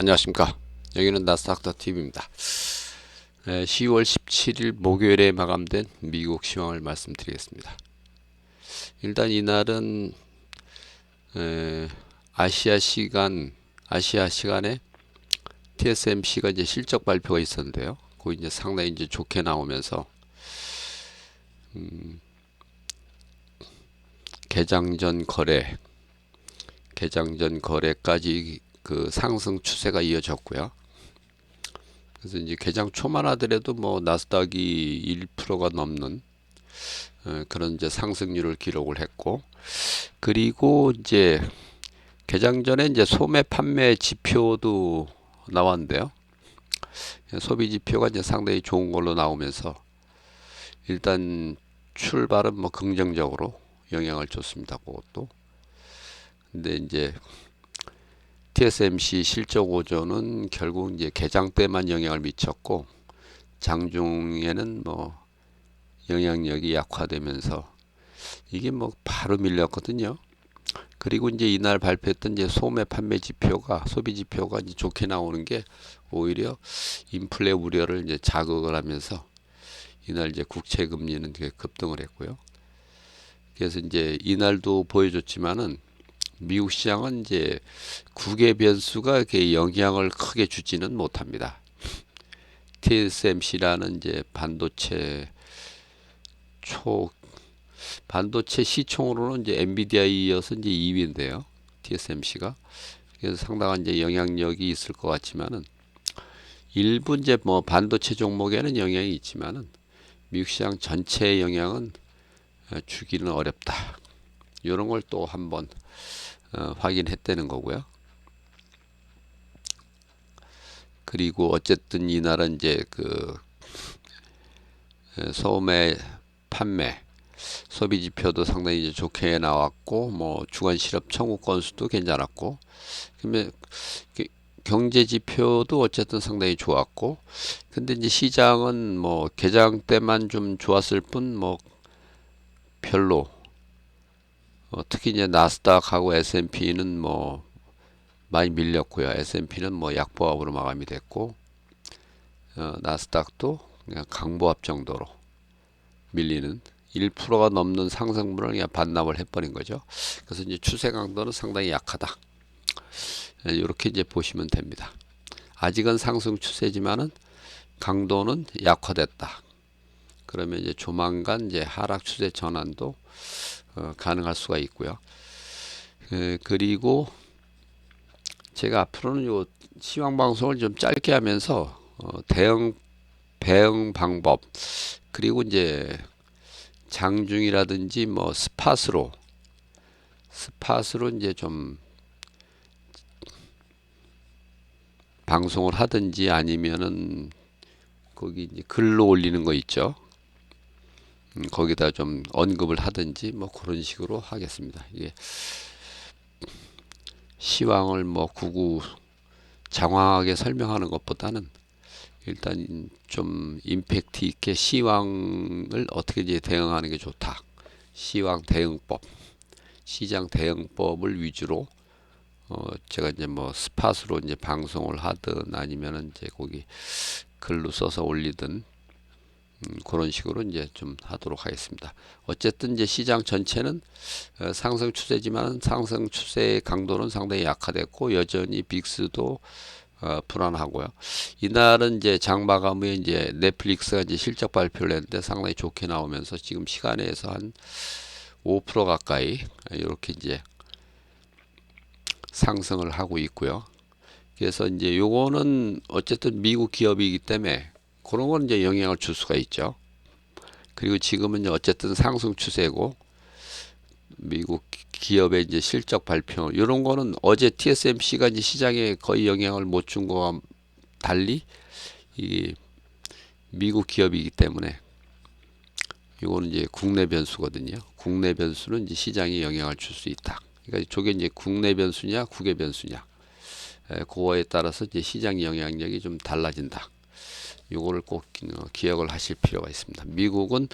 안녕하십니까. 여기는 나스닥터 TV입니다. 10월 17일 목요일에 마감된 미국 시황을 말씀드리겠습니다. 일단 이날은 에, 아시아 시간 아시아 시간에 TSMC가 이제 실적 발표가 있었는데요. 그 이제 상당히 이제 좋게 나오면서 음, 개장 전 거래 개장 전 거래까지 그 상승 추세가 이어졌고요. 그래서 이제 개장 초만 하더라도 뭐 나스닥이 1%가 넘는 어, 그런 이제 상승률을 기록을 했고 그리고 이제 개장 전에 이제 소매 판매 지표도 나왔는데요. 소비 지표가 이제 상당히 좋은 걸로 나오면서 일단 출발은 뭐 긍정적으로 영향을 줬습니다. 그것도. 근데 이제 TSMC 실적 오전은 결국 이제 개장 때만 영향을 미쳤고 장중에는 뭐 영향력이 약화되면서 이게 뭐 바로 밀렸거든요. 그리고 이제 이날 발표했던 이제 소매 판매 지표가 소비 지표가 이제 좋게 나오는 게 오히려 인플레 우려를 이제 자극을 하면서 이날 이제 국채 금리는 급등을 했고요. 그래서 이제 이날도 보여줬지만은 미국 시장은 이제 국외 변수가 이렇게 영향을 크게 주지는 못합니다. TSMC라는 이제 반도체 초 반도체 시총으로는 이제 엔비디아에 이어서 이제 2위인데요. TSMC가 그래서 상당한 이제 영향력이 있을 것 같지만은 일부 이제 뭐 반도체 종목에는 영향이 있지만은 미국 시장 전체의 영향은 주기는 어렵다. 이런 걸 또 한번 어, 확인했다는 거고요. 그리고 어쨌든 이날은 이제 그 소매 판매 소비 지표도 상당히 이제 좋게 나왔고 뭐 주간 실업 청구 건수도 괜찮았고 그러면 경제 지표도 어쨌든 상당히 좋았고 근데 이제 시장은 뭐 개장 때만 좀 좋았을 뿐 뭐 별로 어, 특히 이제 나스닥하고 S&P는 뭐 많이 밀렸고요. S&P는 뭐 약보합으로 마감이 됐고 어, 나스닥도 그냥 강보합 정도로 밀리는 1%가 넘는 상승분을 그냥 반납을 해버린 거죠. 그래서 이제 추세 강도는 상당히 약하다. 이렇게 이제 보시면 됩니다. 아직은 상승 추세지만은 강도는 약화됐다. 그러면 이제 조만간 이제 하락 추세 전환도 어, 가능할 수가 있고요. 에, 그리고 제가 앞으로는 요 시황 방송을 좀 짧게 하면서 어, 대응 배응 방법 그리고 이제 장중이라든지 뭐 스팟으로 스팟으로 이제 좀 방송을 하든지 아니면은 거기 이제 글로 올리는 거 있죠. 음, 거기다 좀 언급을 하든지 뭐 그런 식으로 하겠습니다. 이게 시황을 뭐 구구 장황하게 설명하는 것보다는 일단 좀 임팩트 있게 시황을 어떻게 이제 대응하는 게 좋다. 시황 대응법, 시장 대응법을 위주로 어 제가 이제 뭐 스팟으로 이제 방송을 하든 아니면은 이제 거기 글로 써서 올리든 음, 그런 식으로 이제 좀 하도록 하겠습니다. 어쨌든 이제 시장 전체는 어, 상승 추세지만 상승 추세의 강도는 상당히 약화됐고 여전히 빅스도 어, 불안하고요. 이날은 이제 장 마감 후에 이제 넷플릭스가 이제 실적 발표를 했는데 상당히 좋게 나오면서 지금 시간에서 한 5% 가까이 이렇게 이제 상승을 하고 있고요. 그래서 이제 요거는 어쨌든 미국 기업이기 때문에 그런 건 이제 영향을 줄 수가 있죠. 그리고 지금은 어쨌든 상승 추세고 미국 기업의 이제 실적 발표 이런 거는 어제 TSMC가 이제 시장에 거의 영향을 못 준 거와 달리 이 미국 기업이기 때문에 이거는 이제 국내 변수거든요. 국내 변수는 이제 시장에 영향을 줄 수 있다. 그러니까 저게 이제 국내 변수냐, 국외 변수냐. 에, 그거에 따라서 이제 시장 영향력이 좀 달라진다. 이거를 꼭 어, 기억을 하실 필요가 있습니다. 미국은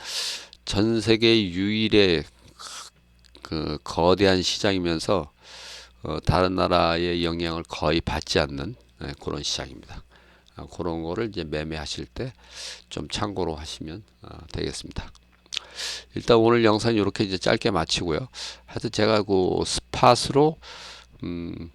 전 세계 유일의 그 거대한 시장이면서 어, 다른 나라의 영향을 거의 받지 않는 예, 그런 시장입니다. 아, 그런 거를 이제 매매하실 때 좀 참고로 하시면 아, 되겠습니다. 일단 오늘 영상 이렇게 이제 짧게 마치고요. 하여튼 제가 그 스팟으로 음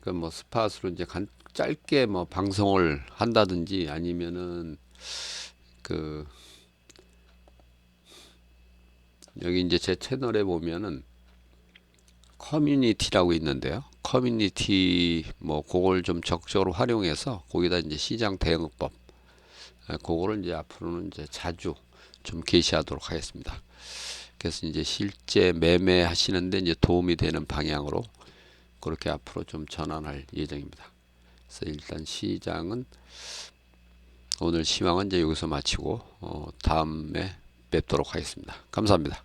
그러니까 뭐 스팟으로 이제 간, 짧게 뭐 방송을 한다든지 아니면은 그 여기 이제 제 채널에 보면은 커뮤니티라고 있는데요. 커뮤니티 뭐 그걸 좀 적극적으로 활용해서 거기다 이제 시장 대응법 예, 그거를 이제 앞으로는 이제 자주 좀 게시하도록 하겠습니다. 그래서 이제 실제 매매하시는데 이제 도움이 되는 방향으로 그렇게 앞으로 좀 전환할 예정입니다. 그래서 일단 시장은 오늘 시황은 이제 여기서 마치고 어, 다음에 뵙도록 하겠습니다. 감사합니다.